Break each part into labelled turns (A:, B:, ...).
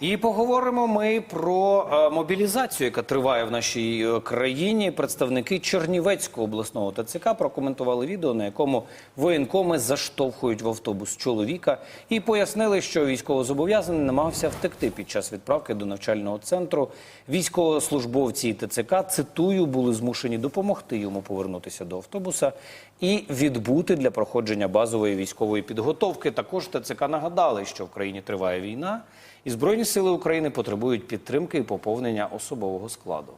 A: І поговоримо ми про е, мобілізацію, яка триває в нашій е, країні. Представники Чернівецького обласного ТЦК прокоментували відео, на якому воєнкоми заштовхують в автобус чоловіка і пояснили, що військовозобов'язаний намагався втекти під час відправки до навчального центру. Військовослужбовці ТЦК цитую були змушені допомогти йому повернутися до автобуса і відбути для проходження базової військової підготовки. Також ТЦК нагадали, що в країні триває війна, і Збройні сили України потребують підтримки і поповнення особового складу.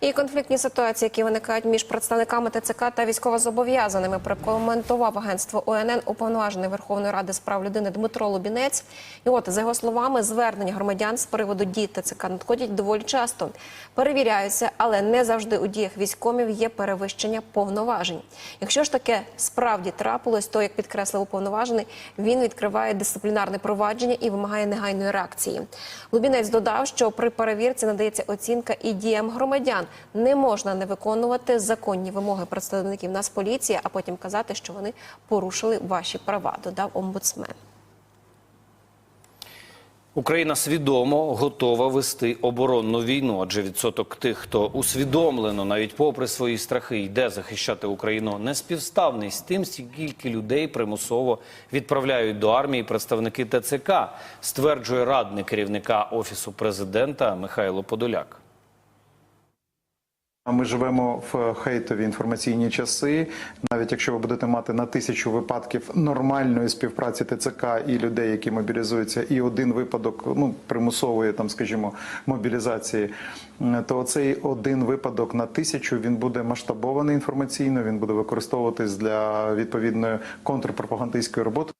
B: І конфліктні ситуації, які виникають між представниками ТЦК та військовозобов'язаними, прокоментував агентство ОНН уповноважений Верховної Ради з прав людини Дмитро Лубінець. І от за його словами, звернення громадян з приводу дій ТЦК надходять доволі часто. Перевіряються, але не завжди у діях військомів є перевищення повноважень. Якщо ж таке справді трапилось, то як підкреслив уповноважений, він відкриває дисциплінарне провадження і вимагає негайної реакції. Лубінець додав, що при перевірці надається оцінка і діям Не можна не виконувати законні вимоги представників Нацполіції, а потім казати, що вони порушили ваші права, додав омбудсмен.
A: Україна свідомо готова вести оборонну війну, адже відсоток тих, хто усвідомлено, навіть попри свої страхи, йде захищати Україну, не співставний з тим, скільки людей примусово відправляють до армії представники ТЦК, стверджує радник керівника офісу президента Михайло Подоляк.
C: Ми живемо в хейтові інформаційні часи. Навіть якщо ви будете мати на тисячу випадків нормальної співпраці ТЦК і людей, які мобілізуються, і один випадок ну примусової там, скажімо, мобілізації, то цей один випадок на тисячу він буде масштабований інформаційно. Він буде використовуватись для відповідної контрпропагандистської роботи.